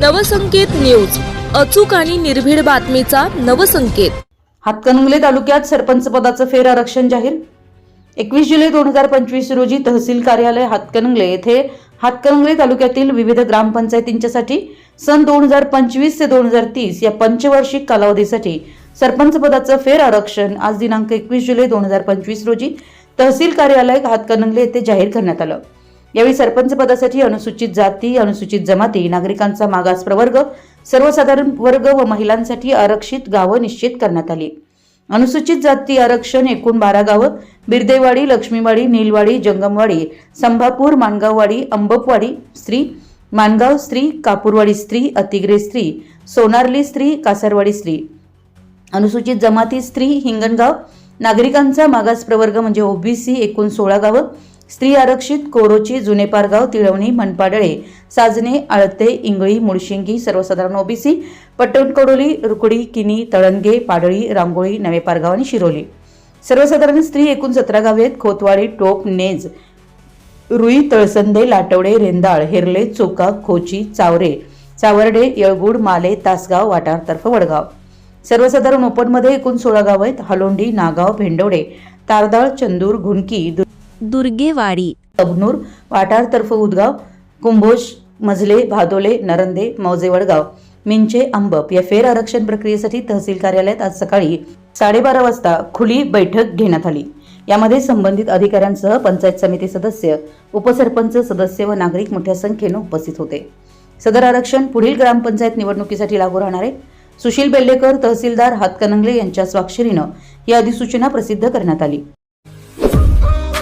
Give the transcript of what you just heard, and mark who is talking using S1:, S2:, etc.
S1: Navsanket news अचूक आणि निर्भीड बातमीचा नवसंकेत.
S2: हातकणंगले तालुक्यात सरपंच पदाचं फेर आरक्षण जाहीर. एकवीस जुलै दोन हजार पंचवीस रोजी तहसील कार्यालय हातकणंगले येथे हातकणंगले तालुक्यातील विविध ग्रामपंचायतींच्यासाठी सन दोन हजार पंचवीस ते दोन हजार तीस या पंचवार्षिक कालावधीसाठी सरपंच पदाचं फेर आरक्षण आज दिनांक एकवीस जुलै दोन हजार पंचवीस रोजी तहसील कार्यालय हातकणंगले येथे जाहीर करण्यात आलं. यावेळी सरपंच पदासाठी अनुसूचित जाती अनुसूचित जमाती नागरिकांचा मागास प्रवर्ग सर्वसाधारण वर्ग व महिलांसाठी आरक्षित गावं निश्चित करण्यात आली. अनुसूचित जाती आरक्षण एकूण बारा गावं बिर्देवाडी लक्ष्मीवाडी नीलवाडी जंगमवाडी संभापूर माणगाववाडी अंबपवाडी स्त्री माणगाव स्त्री कापूरवाडी स्त्री अतिग्रे स्त्री सोनारली स्त्री कासरवाडी स्त्री. अनुसूचित जमाती स्त्री हिंगणगाव नागरिकांचा मागास प्रवर्ग म्हणजे ओबीसी एकूण सोळा गावं स्त्री आरक्षित कोरोची जुनेपारगाव तिळवणी मनपाडळे साजने आळते इंगळी मुळशिंगी सर्वसाधारण ओबीसी पट्टणकडोली रुकडी किनी तळणगे पाडळी रांगोळी नवेपारगाव आणि शिरोली. सर्वसाधारण स्त्री एकूण सतरा गावे आहेत. खोतवाडी टोप नेज रुई तळसंदे लाटवडे रेंदाळ हेरले चोका खोची चावरे चावर्डे येळगुड माले तासगाव वाटारतर्फ वडगाव. सर्वसाधारण ओपनमध्ये एकूण सोळा गाव आहेत. हलोंडी नागाव भेंडवडे तारदाळ चंदूर घुणकी
S3: दुर्गेवाडी.
S2: अबनूर वाटारतर्फ उदगाव कुंभोज मजले भादोले नरंदे मौजे वडगाव मिंचे अंबप या फेर आरक्षण प्रक्रियेसाठी तहसील कार्यालयात आज सकाळी साडेबारा वाजता खुली बैठक घेण्यात आली. यामध्ये संबंधित अधिकाऱ्यांसह पंचायत समिती सदस्य उपसरपंच सदस्य व नागरिक मोठ्या संख्येनं उपस्थित होते. सदर आरक्षण पुढील ग्रामपंचायत निवडणुकीसाठी लागू राहणार आहे. सुशील बेल्लेकर तहसीलदार हातकणंगले यांच्या स्वाक्षरीनं ही अधिसूचना प्रसिद्ध करण्यात आली.